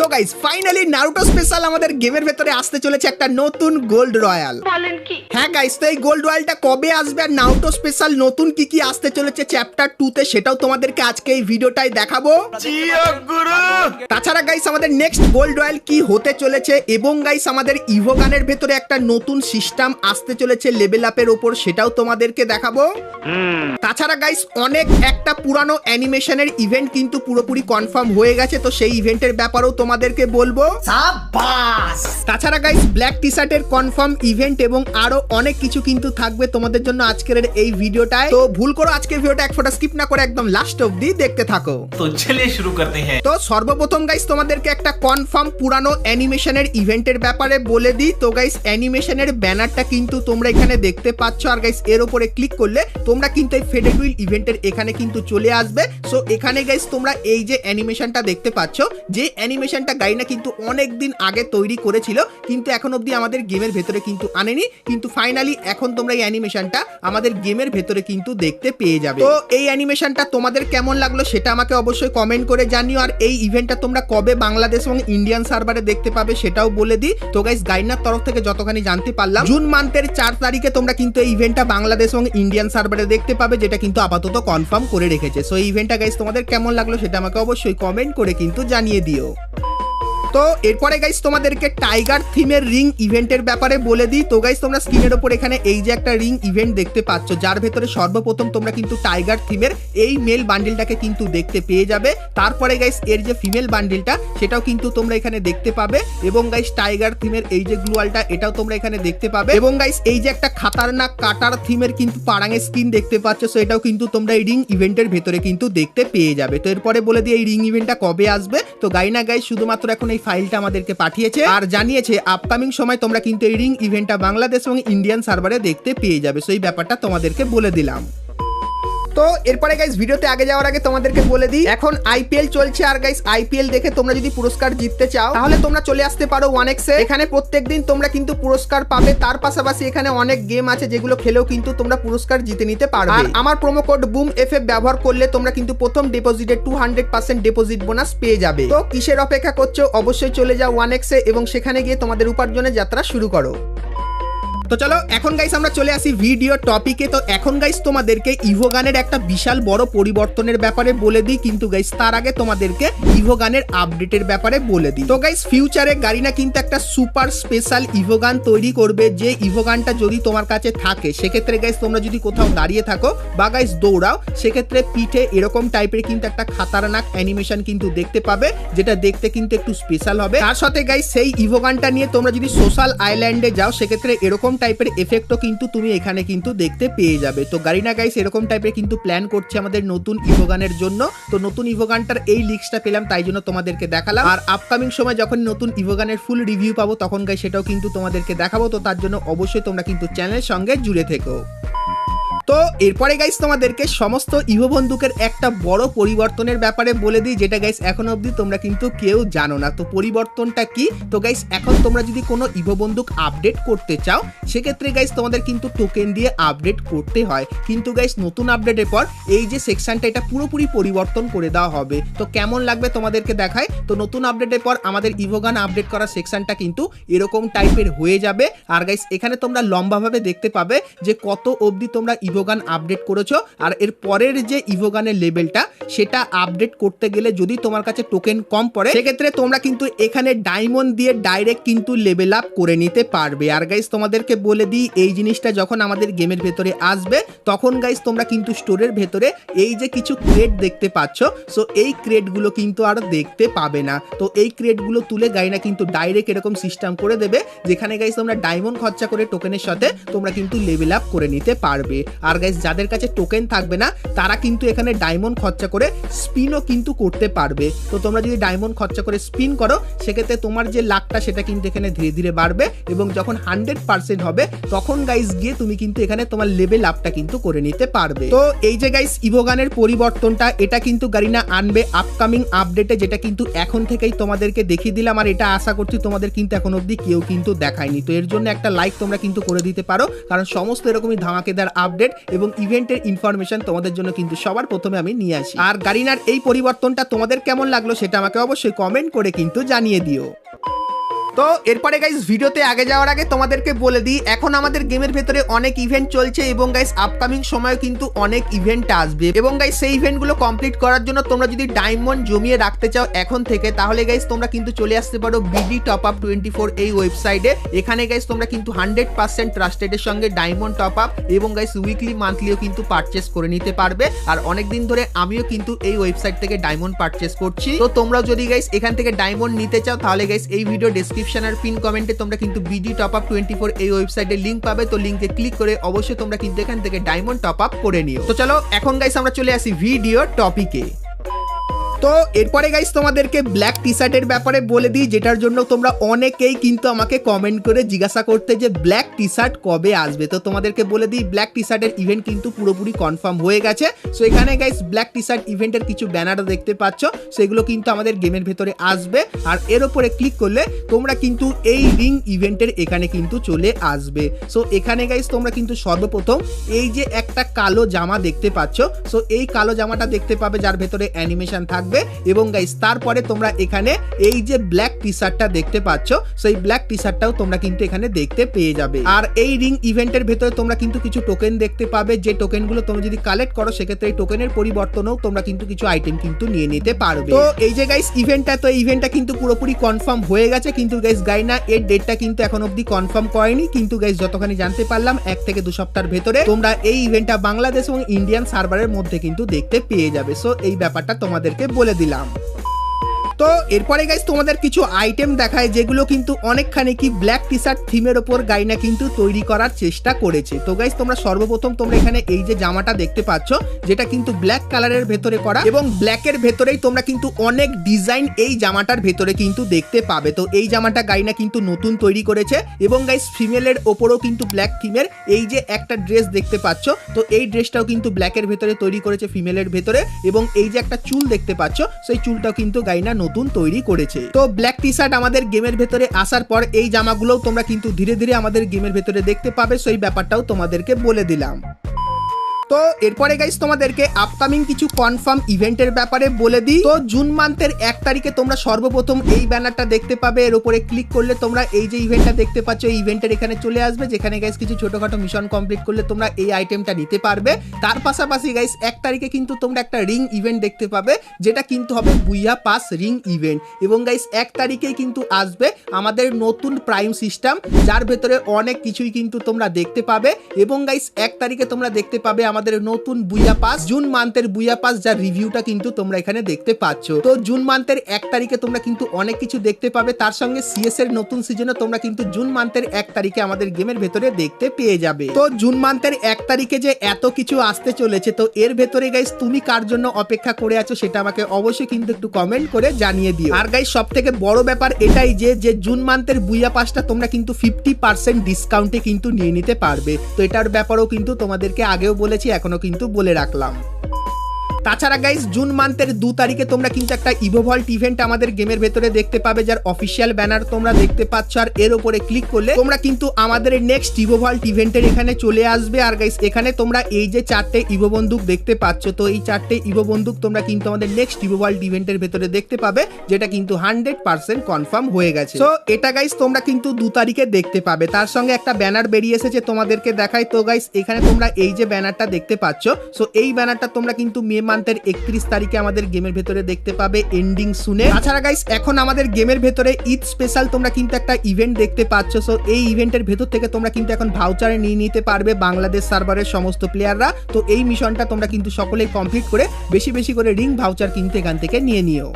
তো guys finally Naruto special আমাদের গেমের ভেতরে আসতে চলেছে একটা নতুন গোল্ড রয়্যাল বলেন কি? হ্যাঁ গাইস তো এই গোল্ড রয়্যালটা কবে আসবে আর নারুটো স্পেশাল নতুন কি কি আসতে চলেছে চ্যাপ্টার টু তে সেটাও তোমাদেরকে আজকে এই ভিডিওটাই দেখাবো। তাছাড়া গাইস আমাদের নেক্সট গোল্ড রয়্যাল কি হতে চলেছে এবং গাইস আমাদের ইভোগানের ভেতরে একটা নতুন সিস্টেম আসতে চলেছে লেভেল আপের ওপর সেটাও তোমাদেরকে দেখাবো। তাছাড়া গাইস অনেক একটা পুরানো অ্যানিমেশনের ইভেন্ট কিন্তু পুরোপুরি কনফার্ম হয়ে গেছে তো সেই ইভেন্টের ব্যাপারেও তোমাদেরকে বলব? সাবাস তাছাড়া গাইস ব্ল্যাক টি শার্টের কনফার্ম ইভেন্ট এবং আরও অনেক কিছু কিন্তু থাকবে তোমাদের জন্য আজকের এই ভিডিওটায়। তো ভুল করো আজকে ভিডিওটা এক ফোটা স্কিপ না করে একদম লাস্ট অবধি দেখতে থাকো। তো চলে শুরু করতে হ্যাঁ। তো সর্বপ্রথম গাইস তোমাদেরকে একটা কনফার্ম পুরানো অ্যানিমেশনের ইভেন্টের ব্যাপারে বলে দিই। তো গাইস অ্যানিমেশনের ব্যানারটা কিন্তু তোমরা এখানে দেখতে পাচ্ছ। আর গাইস এর উপরে ক্লিক করলে তোমরা কিন্তু এই ফেডেড ইভেন্টের এখানে কিন্তু চলে আসবে। সো এখানে গাইস তোমরা এই যে অ্যানিমেশনটা দেখতে পাচ্ছ যে অ্যানিমেশন অ্যানিমেশনটা গাইনা কিন্তু অনেক দিন আগে তৈরি করেছিল, কিন্তু এখন অবধি আমাদের গেমের ভেতরে কিন্তু আনেনি। কিন্তু ফাইনালি এখন তোমরা এই অ্যানিমেশনটা আমাদের গেমের ভেতরে কিন্তু দেখতে পেয়ে যাবে। তো এই অ্যানিমেশনটা তোমাদের কেমন লাগল সেটা আমাকে অবশ্যই কমেন্ট করে জানিও, আর এই ইভেন্টটা তোমরা কবে বাংলাদেশ এবং ইন্ডিয়ান সার্ভারে দেখতে পাবে সেটাও বলে দিই। তো গাইস গাইনার তরফ থেকে যতখানি জানতে পারলাম, জুন মান্থের চার তারিখে তোমরা কিন্তু এই ইভেন্টটা বাংলাদেশ এবং ইন্ডিয়ান সার্ভারে দেখতে পাবে, যেটা কিন্তু আপাতত কনফার্ম করে রেখেছে। সো এই ইভেন্টটা গাইস তোমাদের কেমন লাগল সেটা আমাকে অবশ্যই কমেন্ট করে কিন্তু জানিয়ে দিও। তো এরপরে গাইস তোমাদেরকে টাইগার থিমের রিং ইভেন্টের ব্যাপারে বলে দিই। তো গাইস তোমরা স্ক্রিনের ওপর এখানে এই যে একটা রিং ইভেন্ট দেখতে পাচ্ছ, যার ভেতরে সর্বপ্রথম তোমরা কিন্তু টাইগার থিমের এই মেল বান্ডিলটাকে কিন্তু দেখতে পেয়ে যাবে। তারপরে গাইস এর যে ফিমেল বান্ডিলটা সেটাও কিন্তু তোমরা এখানে দেখতে পাবে। এবং গাইস টাইগার থিমের এই যে গ্লুয়ালটা এটাও তোমরা এখানে দেখতে পাবে। এবং গাইস এই যে একটা খাতারনাক কাটার থিমের কিন্তু পাড়াঙের স্কিন দেখতে পাচ্ছ সো এটাও কিন্তু তোমরা এই রিং ইভেন্টের ভেতরে কিন্তু দেখতে পেয়ে যাবে। তো এরপরে বলে দিই, এই রিং ইভেন্টটা কবে আসবে? তো গাইনা গাইস শুধুমাত্র এখন এই ফাইলটা আমাদেরকে পাঠিয়েছে। আর জানিয়েছে আপকামিং সময় তোমরা কিন্তু এই রিং ইভেন্টটা বাংলাদেশ এবং ইন্ডিয়ান সার্ভারে দেখতে পেয়ে যাবে। সেই ব্যাপারটা তোমাদেরকে বলে দিলাম। তো এরপরে গাইস ভিডিওতে আগে যাওয়ার আগে তোমাদেরকে বলে দিই, এখন আইপিএল চলছে আর গাইস আইপিএল দেখে তোমরা যদি পুরস্কার জিততে চাও, তাহলে তোমরা চলে আসতে পারো ওয়ান এক্সে এখানে প্রত্যেকদিন তোমরা কিন্তু পুরস্কার পাবে, তার পাশাপাশি এখানে অনেক গেম আছে যেগুলো খেলেও কিন্তু তোমরা পুরস্কার জিতে নিতে পারবে। আর আমার প্রোমো কোড বুম এফ ব্যবহার করলে তোমরা কিন্তু প্রথম ডিপোজিটে two hundred percent deposit bonus পেয়ে যাবে। তো কিসের অপেক্ষা করছ? অবশ্যই চলে যাও ওয়ান এক্সে এবং সেখানে গিয়ে তোমাদের উপার্জনের যাত্রা শুরু করো। তো চলো, এখন গাইস আমরা চলে আসি ভিডিও টপিকে তো এখন গাইস তোমাদেরকে ইভোগানের একটা বিশাল বড় পরিবর্তনের ব্যাপারে বলে দিই, কিন্তু গাইস তার আগে তোমাদেরকে ইভোগানের আপডেটের ব্যাপারে বলে দিই। তো গাইস ফিউচারে গাড়িনা কিন্তু একটা সুপার স্পেশাল ইভোগান তৈরি করবে, যে ইভোগানটা যদি তোমার কাছে থাকে, সেক্ষেত্রে গাইস তোমরা যদি কোথাও দাঁড়িয়ে থাকো বা গাইস দৌড়াও, সেক্ষেত্রে পিঠে এরকম টাইপের কিন্তু একটা খাতারনাক অ্যানিমেশন কিন্তু দেখতে পাবে, যেটা দেখতে কিন্তু একটু স্পেশাল হবে। তার সাথে গাইস সেই ইভোগানটা নিয়ে তোমরা যদি সোশ্যাল আইল্যান্ডে যাও, সেক্ষেত্রে এরকম টাইপের এফেক্টও কিন্তু তুমি এখানে কিন্তু দেখতে পেয়ে যাবে। তো গারিনা গাইস এরকম টাইপের কিন্তু প্ল্যান করছে আমাদের নতুন ইভোগানের জন্য। তো নতুন ইভোগানটার এই লিক্সটা পেলাম, তাই জন্য তোমাদেরকে দেখালাম। আর আপকামিং সময় যখন নতুন ইভোগানের ফুল রিভিউ পাবো, তখন গাই সেটাও কিন্তু তোমাদেরকে দেখাবো। তো তার জন্য অবশ্যই তোমরা কিন্তু চ্যানেলের সঙ্গে জুড়ে থেকো। তো এরপরে গাইস তোমাদেরকে সমস্ত ইভো বন্দুকের একটা বড় পরিবর্তনের ব্যাপারে বলে দিই, যেটা গাইস এখন অবধি তোমরা কিন্তু কেউ জানো না। তো পরিবর্তনটা কি? তো গাইস এখন তোমরা যদি কোনো ইভো বন্দুক আপডেট করতে চাও, সেক্ষেত্রে গাইস তোমাদের কিন্তু টোকেন দিয়ে আপডেট করতে হয়। কিন্তু গাইস নতুন আপডেটের পর এই যে সেকশনটা এটা পুরোপুরি পরিবর্তন করে দেওয়া হবে। তো কেমন লাগবে তোমাদেরকে দেখায়? তো নতুন আপডেটের পর আমাদের ইভোগান আপডেট করা সেকশনটা কিন্তু এরকম টাইপের হয়ে যাবে। আর গাইস এখানে তোমরা লম্বাভাবে দেখতে পাবে যে কত অবধি তোমরা ইভোগান আপডেট করেছ, আর এর পরের যে ইভোগানের লেভেলটা সেটা আপডেট করতে গেলে যদি তোমার কাছে টোকেন কম পড়ে, সেক্ষেত্রে তোমরা কিন্তু এখানে ডায়মন্ড দিয়ে ডাইরেক্ট কিন্তু লেভেল আপ করে নিতে পারবে। আর গাইস তোমাদেরকে বলে দিই, এই জিনিসটা যখন আমাদের গেমের ভেতরে আসবে, তখন গাইস তোমরা কিন্তু স্টোরের ভেতরে এই যে কিছু ক্রেড দেখতে পাচ্ছ সো এই ক্রেডগুলো কিন্তু আর দেখতে পাবে না। তো এই ক্রেডগুলো তুলে গাইনা কিন্তু ডাইরেক্ট এরকম সিস্টেম করে দেবে, যেখানে গাইস তোমরা ডায়মন্ড খরচা করে টোকেনের সাথে তোমরা কিন্তু লেভেল আপ করে নিতে পারবে। আর গাইস যাদের কাছে টোকেন থাকবে না, তারা কিন্তু এখানে ডায়মন্ড খরচা করে স্পিনও কিন্তু করতে পারবে। তো তোমরা যদি ডায়মন্ড খরচা করে স্পিন করো, সেক্ষেত্রে তোমার যে লাকটা সেটা কিন্তু এখানে ধীরে ধীরে বাড়বে এবং যখন হান্ড্রেড পার্সেন্ট হবে, তখন গাইস গিয়ে তুমি কিন্তু এখানে তোমার লেভেল আপটা কিন্তু করে নিতে পারবে। তো এই যে গাইস ইভোগানের পরিবর্তনটা, এটা কিন্তু গারিনা আনবে আপকামিং আপডেটে যেটা কিন্তু এখন থেকেই তোমাদেরকে দেখিয়ে দিলাম আর এটা আশা করছি তোমাদের কিন্তু এখন অবধি কেউ কিন্তু দেখায়নি। তো এর জন্য একটা লাইক তোমরা কিন্তু করে দিতে পারো, কারণ সমস্ত এরকমই ধামাকেদার আপডেট আপডেট এবং ইভেন্টের ইনফরমেশন তোমাদের জন্য কিন্তু সবার প্রথমে আমি নিয়ে আসি। আর গারিনার এই পরিবর্তনটা তোমাদের কেমন লাগল সেটা আমাকে অবশ্যই কমেন্ট করে কিন্তু জানিয়ে দিও। তো এরপরে গাইস ভিডিওতে আগে যাওয়ার আগে তোমাদেরকে বলে দিই, এখন আমাদের গেমের ভেতরে অনেক ইভেন্ট চলছে এবং গাইস আপকামিং সময়ে কিন্তু অনেক ইভেন্ট আসবে। এবং গাইস সেই ইভেন্টগুলো কমপ্লিট করার জন্য তোমরা যদি ডায়মন্ড জমিয়ে রাখতে চাও এখন থেকে, তাহলে গাইস তোমরা কিন্তু চলে আসতে পারো BD top up twenty four এই ওয়েবসাইটে এখানে গাইস তোমরা কিন্তু হান্ড্রেড পার্সেন্ট ট্রাস্টেডের সঙ্গে ডায়মন্ড টপ আপ এবং গাইস উইকলি মান্থলিও কিন্তু পারচেস করে নিতে পারবে। আর অনেক দিন ধরে আমিও কিন্তু এই ওয়েবসাইট থেকে ডায়মন্ড পারচেস করছি। তো তোমরাও যদি গাইস এখান থেকে ডায়মন্ড নিতে চাও, তাহলে গাইস এই ভিডিও ডেসক্রিপশন আর পিন কমেন্টে তোমরা কিন্তু BD top up twenty four এই ওয়েবসাইটের লিঙ্ক পাবে। তো লিঙ্কে ক্লিক করে অবশ্যই তোমরা কিন্তু এখান থেকে ডায়মন্ড টপ আপ করে নিও। তো চলো, এখন গাইস আমরা চলে আসি ভিডিও টপিকে তো এরপরে গাইস তোমাদেরকে ব্ল্যাক টি শার্টের ব্যাপারে বলে দিই, যেটার জন্য তোমরা অনেকেই কিন্তু আমাকে কমেন্ট করে জিজ্ঞাসা করতে যে ব্ল্যাক টি শার্ট কবে আসবে? তো তোমাদেরকে বলে দিই ব্ল্যাক টি শার্টের ইভেন্ট কিন্তু পুরোপুরি কনফার্ম হয়ে গেছে। সো এখানে গাইস ব্ল্যাক টি শার্ট ইভেন্টের কিছু ব্যানারও দেখতে পাচ্ছ। সেগুলো কিন্তু আমাদের গেমের ভেতরে আসবে। আর এর উপরে ক্লিক করলে তোমরা কিন্তু এই রিং ইভেন্টের এখানে কিন্তু চলে আসবে। সো এখানে গাইস তোমরা কিন্তু সর্বপ্রথম এই যে একটা কালো জামা দেখতে পাচ্ছ। সো এই কালো জামাটা দেখতে পাবে যার ভেতরে অ্যানিমেশন থাকবে। এবং গাইস তারপরে তোমরা এখানে এই যে ব্ল্যাক টি শার্টটা দেখতে পাচ্ছ, সেই ব্ল্যাক টি শার্টটাও তোমরা কিন্তু এখানে দেখতে পেয়ে যাবে। আর এই রিং ইভেন্টের ভেতরে তোমরা কিন্তু কিছু টোকেন দেখতে পাবে। যে টোকেনগুলো তোমরা যদি কালেক্ট করো, সেক্ষেত্রে এই টোকেনের পরিবর্তনেও তোমরা কিন্তু কিছু আইটেম কিন্তু নিয়ে নিতে পারবে। তো এই যে গাইস ইভেন্টটা তো ইভেন্টটা কিন্তু পুরোপুরি কনফার্ম হয়ে গেছে। কিন্তু গাইস গাইনা এর ডেটটা কিন্তু এখন অবধি কনফার্ম করেনি। কিন্তু গাইস যতখানি জানতে পারলাম, এক থেকে দু সপ্তাহের ভেতরে তোমরা এই ইভেন্টটা বাংলাদেশ এবং ইন্ডিয়ান সার্ভারের মধ্যে কিন্তু দেখতে পেয়ে যাবে। সো এই ব্যাপারটা তোমাদেরকে বলে দিলাম। তো এরপরে গাইস তোমাদের কিছু আইটেম দেখায় যেগুলো কিন্তু অনেকখানি কি ব্ল্যাক টি শার্ট থিমের ওপর গাইনা কিন্তু তৈরি করার চেষ্টা করেছে। তো গাইস তোমরা সর্বপ্রথম তোমরা এখানে এই যে জামাটা দেখতে পাচ্ছ, যেটা কিন্তু ব্ল্যাক কালারের ভেতরে করা এবং ব্ল্যাকের ভেতরেই তোমরা কিন্তু অনেক ডিজাইন এই জামাটার ভেতরে কিন্তু দেখতে পাবে। তো এই জামাটা গাইনা কিন্তু নতুন তৈরি করেছে এবং গাইস ফিমেলের ওপরও কিন্তু ব্ল্যাক থিমের এই যে একটা ড্রেস দেখতে পাচ্ছ, তো এই ড্রেসটাও কিন্তু ব্ল্যাকের ভেতরে তৈরি করেছে ফিমেলের ভেতরে এবং এই যে একটা চুল দেখতে পাচ্ছ, সেই চুলটাও কিন্তু গাইনা নতুন তৈরি করেছে। তো ব্ল্যাক টি শার্ট আমাদের গেমের ভেতরে আসার পর এই জামাগুলোও তোমরা কিন্তু ধীরে ধীরে আমাদের গেমের ভেতরে দেখতে পাবে, সেই ব্যাপারটাও তোমাদেরকে বলে দিলাম। তো এরপরে গাইস তোমাদেরকে আপকামিং কিছু কনফার্ম ইভেন্টের ব্যাপারে বলে দিই। তো জুন মান্থের এক তারিখে তোমরা সর্বপ্রথম এই ব্যানারটা দেখতে পাবে। এর উপরে ক্লিক করলে তোমরা এই যে ইভেন্টটা দেখতে পাচ্ছ, এই ইভেন্টের এখানে চলে আসবে, যেখানে গাইস কিছু ছোটখাটো মিশন কমপ্লিট করলে তোমরা এই আইটেমটা নিতে পারবে। তার পাশাপাশি গাইস এক তারিখে কিন্তু তোমরা একটা রিং ইভেন্ট দেখতে পাবে, যেটা কিন্তু হবে বুইয়া পাস রিং ইভেন্ট এবং গাইস এক তারিখেই কিন্তু আসবে আমাদের নতুন প্রাইম সিস্টেম যার ভেতরে অনেক কিছুই কিন্তু তোমরা দেখতে পাবে। এবং গাইস এক তারিখে তোমরা দেখতে পাবে আমাদের নতুন বুইয়া পাস। জুন মান্থের বুইয়া পাস যার রিভিউটা কিন্তু তোমরা এখানে দেখতে পাচ্ছ। তো জুন মান্থের এক তারিখে তোমরা কিন্তু অনেক কিছু দেখতে পাবে। তার সঙ্গে সিএস এর নতুন সিজনে তোমরা কিন্তু জুন মান্থের এক তারিখে আমাদের গেমের ভেতরে দেখতে পেয়ে যাবে। তো জুন মান্থের এক তারিখে যে এত কিছু আসতে চলেছে, তো এর ভেতরে গাইস তুমি কার জন্য অপেক্ষা করে আছো সেটা আমাকে অবশ্যই কিন্তু একটু কমেন্ট করে জানিয়ে দিও। আর গাইস সব থেকে বড় ব্যাপার এটাই যে যে জুন মান্থের বুইয়া পাসটা তোমরা কিন্তু ফিফটি পার্সেন্ট ডিসকাউন্টে কিন্তু নিয়ে নিতে পারবে। তো এটার ব্যাপারেও কিন্তু তোমাদেরকে আগেও বলেছি এখনও কিন্তু বলে রাখলাম। তাছাড়া গাইস জুন মান্থের দু তারিখে তোমরা কিন্তু একটা ইভোভল্ট ইভেন্ট আমাদের গেমের ভেতরে দেখতে পাবে, যার অফিসিয়াল ব্যানার তোমরা দেখতে পাচ্ছ, আর এর উপরে ক্লিক করলে তোমরা কিন্তু আমাদের নেক্সট ইভোভল্ট ইভেন্টের এখানে চলে আসবে। আর গাইস এখানে তোমরা এই যে চারটে ইভো বন্দুক দেখতে পাচ্ছ, তো এই চারটে ইভো বন্দুক তোমরা কিন্তু আমাদের নেক্সট ইভোভল্ট ইভেন্টের ভেতরে দেখতে পাবে, যেটা কিন্তু হান্ড্রেড পার্সেন্ট কনফার্ম হয়ে গেছে। তো এটা গাইস তোমরা কিন্তু দু তারিখে দেখতে পাবে। তার সঙ্গে একটা ব্যানার বেরিয়ে এসেছে তোমাদেরকে দেখাই তো গাইস এখানে তোমরা এই যে ব্যানারটা দেখতে পাচ্ছ সো এই ব্যানারটা তোমরা কিন্তু মে মান্থের একত্রিশ তারিখে আমাদের গেমের ভেতরে দেখতে পাবে এন্ডিং শুনে। তাছাড়া গাইস এখন আমাদের গেমের ভেতরে ঈদ স্পেশাল তোমরা কিন্তু একটা ইভেন্ট দেখতে পাচ্ছ। সো এই ইভেন্টের ভেতর থেকে তোমরা কিন্তু এখন ভাউচারে নিয়ে নিতে পারবে বাংলাদেশ সার্ভারের সমস্ত প্লেয়াররা তো এই মিশনটা তোমরা কিন্তু সকলেই কমপ্লিট করে বেশি বেশি করে রিং ভাউচার কিন্তু এখান থেকে নিয়ে নিও।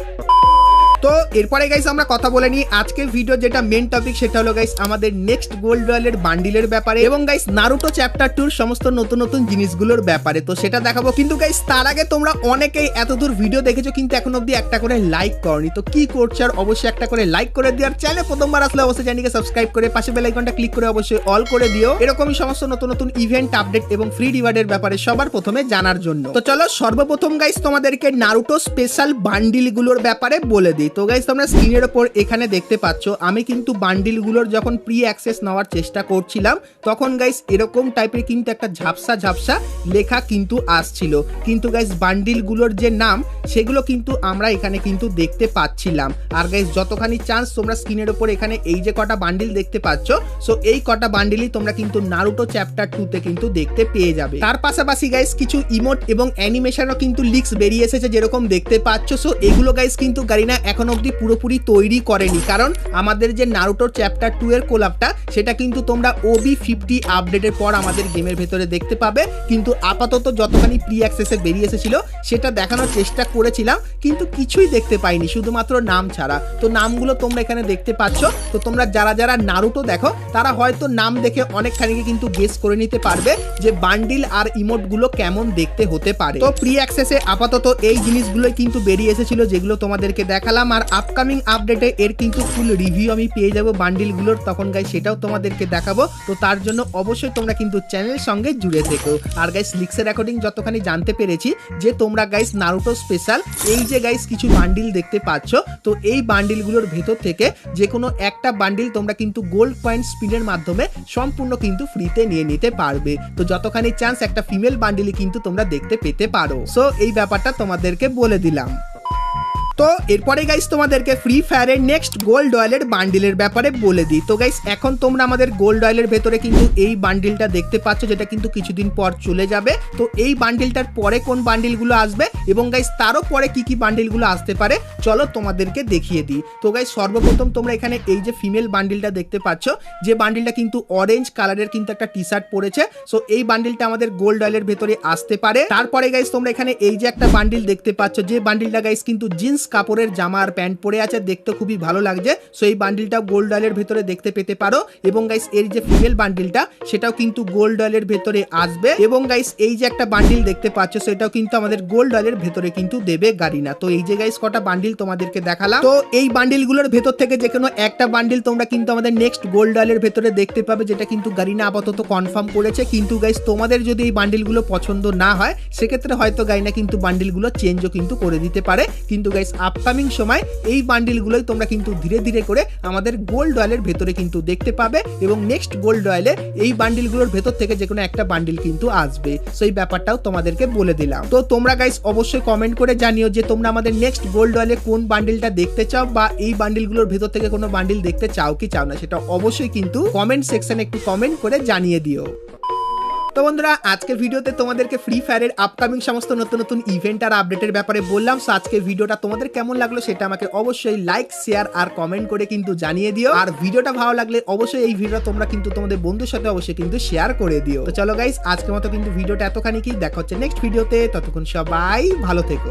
তো এরপরে গাইস আমরা কথা বলে নিই আজকের ভিডিও যেটা মেন টপিক সেটা হলো গাইস আমাদের নেক্সট গোল্ড রয়্যালের বান্ডিলের ব্যাপারে এবং গাইস নারুটো চ্যাপ্টার টুর সমস্ত নতুন নতুন জিনিসগুলোর ব্যাপারে। তো সেটা দেখাবো। কিন্তু গাইস তার আগে তোমরা অনেকেই এতদূর ভিডিও দেখেছ, কিন্তু এখন অব্দি একটা করে লাইক করনি। তো কি করছ? আর অবশ্যই একটা করে লাইক করে দিও। আর চ্যানেলে প্রথমবার আসলে অবশ্যই চ্যানেলকে সাবস্ক্রাইব করে পাশে বেল আইকনটা ক্লিক করে অবশ্যই অল করে দিও। এরকমই সমস্ত নতুন নতুন ইভেন্ট আপডেট এবং ফ্রি রিওয়ার্ডের ব্যাপারে সবার প্রথমে জানার জন্য। তো চলো সর্বপ্রথম গাইস তোমাদেরকে নারুটো স্পেশাল বান্ডিলগুলোর ব্যাপারে বলে দিই। তো গাইস তোমরা স্ক্রিনের ওপর এখানে দেখতে পাচ্ছ, আমি কিন্তু বান্ডিলগুলোর যখন প্রি অ্যাক্সেস নেওয়ার চেষ্টা করছিলাম, তখন গাইস এরকম টাইপের কিন্তু একটা ঝাপসা ঝাপসা লেখা কিন্তু আসছিল। কিন্তু গাইস বান্ডিলগুলোর যে নাম, সেগুলো কিন্তু আমরা এখানে কিন্তু দেখতে পাচ্ছিলাম। আর গাইস যতখানি চান্স তোমরা স্ক্রিনের ওপর এখানে এই যে কটা বান্ডিল দেখতে পাচ্ছ সো এই কটা বান্ডিলই তোমরা কিন্তু নারুটো চ্যাপ্টার টুতে কিন্তু দেখতে পেয়ে যাবে। তার পাশাপাশি গাইস কিছু ইমোট এবং অ্যানিমেশনও কিন্তু লিক্স বেরিয়ে এসেছে যেরকম দেখতে পাচ্ছ সো এগুলো গাইস কিন্তু গারিনা এখন অবধি পুরোপুরি তৈরি করেনি। কারণ আমাদের যে নারুটোর চ্যাপ্টার টু এর কোলাপটা সেটা কিন্তু তোমরা ওবি ফিফটি আপডেটের পর আমাদের গেমের ভেতরে দেখতে পাবে। কিন্তু আপাতত যতখানি প্রি অ্যাক্সেসে বেরিয়ে এসেছিল, সেটা দেখানোর চেষ্টা করেছিলাম, কিন্তু কিছুই দেখতে পাইনি, শুধুমাত্র নাম ছাড়া। তো নামগুলো তোমরা এখানে দেখতে পাচ্ছ। তো তোমরা যারা যারা নারুটো দেখো, তারা হয়তো নাম দেখে অনেকখানি কিন্তু গেস করে নিতে পারবে যে বান্ডিল আর ইমোটগুলো কেমন দেখতে হতে পারে। তো প্রি অ্যাক্সেসে আপাতত এই জিনিসগুলোই কিন্তু বেরিয়ে এসেছিল, যেগুলো তোমাদেরকে দেখালাম। আর আপকামিং আপডেটে এর কিন্তু ফুল রিভিউ আমি পেয়ে যাব বান্ডিলগুলোর তখন গাই সেটাও তোমাদেরকে দেখাবো। তো তার জন্য অবশ্যই তোমরা কিন্তু চ্যানেলের সঙ্গে জুড়ে থেকো। আর গাইস লিক্সের অ্যাকর্ডিং যতখানি জানতে পেরেছি, যে তোমরা গাইস নারুটো স্পেশাল এই যে গাইস কিছু বান্ডিল দেখতে পাচ্ছ, তো এই বান্ডিলগুলোর ভেতর থেকে যে কোনো একটা বান্ডিল তোমরা কিন্তু গোল্ড পয়েন্ট স্পিনের মাধ্যমে সম্পূর্ণ কিন্তু ফ্রিতে নিয়ে নিতে পারবে। তো যতখানি চান্স একটা ফিমেল বান্ডিলই কিন্তু তোমরা দেখতে পেতে পারো। সো এই ব্যাপারটা তোমাদেরকে বলে দিলাম। তো এরপরে গাইস তোমাদেরকে ফ্রি ফায়ারের নেক্সট গোল্ড অয়েলের বান্ডিলের ব্যাপারে বলে দিই। তো গাইস এখন তোমরা আমাদের গোল্ড অয়েলের ভেতরে কিন্তু এই বান্ডিলটা দেখতে পাচ্ছ, যেটা কিন্তু কিছুদিন পর চলে যাবে। তো এই বান্ডিলটার পরে কোন বান্ডিলগুলো আসবে এবং গাইস তারও পরে কি কি বান্ডিলগুলো আসতে পারে, চলো তোমাদেরকে দেখিয়ে দিই। তো গাইস সর্বপ্রথম তোমরা এখানে এই যে ফিমেল বান্ডিলটা দেখতে পাচ্ছ, যে বান্ডিলটা কিন্তু অরেঞ্জ কালারের কিন্তু একটা টি শার্ট পরেছে। সো এই বান্ডিলটা আমাদের গোল্ড অয়েলের ভেতরে আসতে পারে। তারপরে গাইস তোমরা এখানে এই যে একটা বান্ডিল দেখতে পাচ্ছ, যে বান্ডিলটা গাইস কিন্তু জিন্স কাপড়ের জামা আর প্যান্ট পরে আছে, দেখতে খুবই ভালো লাগছে। সো এই বান্ডিলটা গোল্ড অয়েলের ভেতরে দেখতে পেতে পারো। এবং গাইস এর যে ফিমেল বান্ডিলটা সেটাও কিন্তু গোল্ড অয়েলের ভেতরে আসবে। এবং গাইস এই যে একটা বান্ডিল দেখতে পাচ্ছ, সেটাও কিন্তু আমাদের গোল্ড অয়েলের ভেতরে কিন্তু দেবে গাড়িনা। তো এই যে গাইস কটা বান্ডিল তোমাদেরকে দেখালাম। তো এই বান্ডিলগুলোর ভেতর থেকে যে কোনো একটা বান্ডিল তোমরা কিন্তু আমাদের নেক্সট গোল্ড অয়েলের ভেতরে দেখতে পাবে, যেটা কিন্তু গাড়িনা আপাতত কনফার্ম করেছে। কিন্তু গাইস তোমাদের যদি এই বান্ডিলগুলো পছন্দ না হয়, সেক্ষেত্রে হয়তো গাইনা কিন্তু বান্ডিলগুলো চেঞ্জও কিন্তু করে দিতে পারে। কিন্তু গাইস আপকামিং সময় এই বান্ডিলগুলোই তোমরা কিন্তু ধীরে ধীরে করে আমাদের গোল্ড অয়েলের ভেতরে কিন্তু দেখতে পাবে এবং নেক্সট গোল্ড অয়েলে এই বান্ডিলগুলোর ভেতর থেকে যে কোনো একটা বান্ডিল কিন্তু আসবে। সেই ব্যাপারটাও তোমাদেরকে বলে দিলাম। তো তোমরা গাইস অবশ্যই কমেন্ট করে জানিও যে তোমরা আমাদের নেক্সট গোল্ড অয়েলে কোন বান্ডিলটা দেখতে চাও বা এই বান্ডিলগুলোর ভেতর থেকে কোনো বান্ডিল দেখতে চাও কি চাও না, সেটা অবশ্যই কিন্তু কমেন্ট সেকশনে একটু কমেন্ট করে জানিয়ে দিও। তো বন্ধুরা, আজকের ভিডিওতে তোমাদেরকে ফ্রি ফায়ারের আপকামিং সমস্ত নতুন নতুন ইভেন্ট আর আপডেটের ব্যাপারে বললাম। সো আজকের ভিডিওটা তোমাদের কেমন লাগল সেটা আমাকে অবশ্যই লাইক শেয়ার আর কমেন্ট করে কিন্তু জানিয়ে দিও। আর ভিডিওটা ভালো লাগলে অবশ্যই এই ভিডিওটা তোমরা কিন্তু তোমাদের বন্ধুর সাথে অবশ্যই কিন্তু শেয়ার করে দিও। তো চলো গাইস আজকের মতো কিন্তু ভিডিওটা এতখানি কি? দেখা হচ্ছে নেক্সট ভিডিওতে ততক্ষণ সবাই ভালো থেকো।